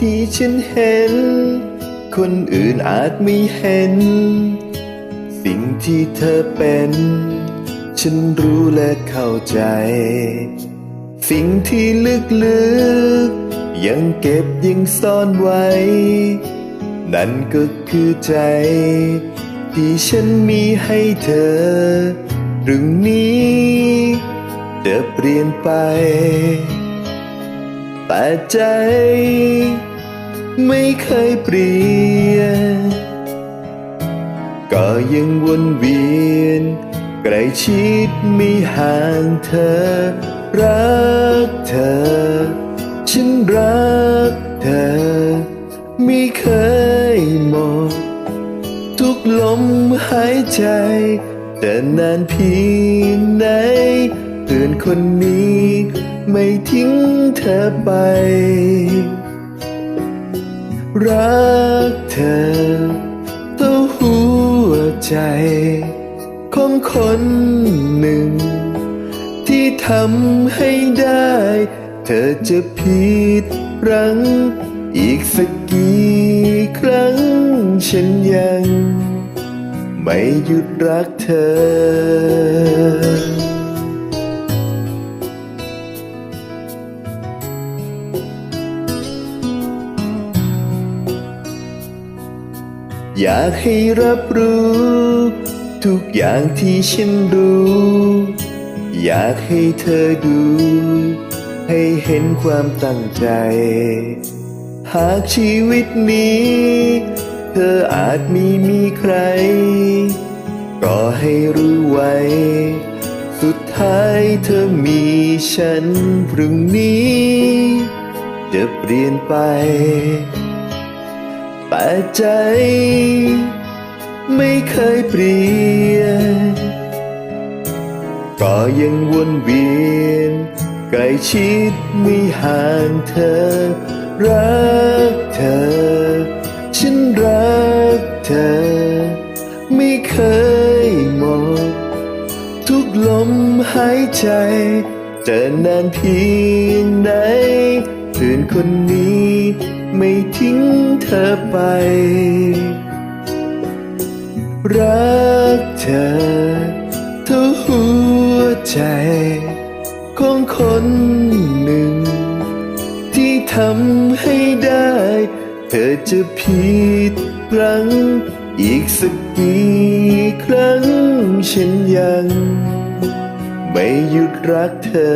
ที่ฉันเห็น คนอื่นอาจไม่เห็น สิ่งที่เธอเป็น ฉันรู้และเข้าใจ สิ่งที่ลึกๆ ยังเก็บยังซ่อนไว้ นั่นก็คือใจ ที่ฉันมีให้เธอเรื่องนี้จะเปลี่ยนไปแต่ใจ ไม่เคยเปลี่ยน ก็ยังวนเวียนใกล้ชิดไม่ห่างเธอ รักเธอ ฉันรักเธอ ไม่เคยหมด ทุกลมหายใจจะนานเพียงไหนเพื่อนคนนี้ ไม่ทิ้งเธอไป รักเธอเท่าหัวใจ ของคนหนึ่ง ที่ทำให้ได้ เธอจะผิดรัง อีกสักกี่ครั้ง ฉันยัง ไม่หยุดรักเธอ อยากให้รับรู้ ทุกอย่างที่ฉันรู้ อยากให้เธอดู ให้เห็นความตั้งใจ หากชีวิตนี้ เธออาจมีมีใคร ก็ให้รู้ไว้ สุดท้ายเธอมีฉันพรุ่งนี้ จะเปลี่ยนไป แต่ใจ ไม่เคยเปลี่ยน ก็ยังวนเวียนใกล้ชิดไม่ห่างเธอ รักเธอ ฉันรักเธอ ไม่เคยหมด ทุกลมหายใจจะนานเพียงไหนเพื่อนคนนี้ ไม่ทิ้งเธอไป รักเธอเท่าหัวใจของคนหนึ่ง ที่ทำให้ได้ เธอจะผิดพลังอีกสักกี่ครั้งฉันยัง ไม่หยุดรักเธอ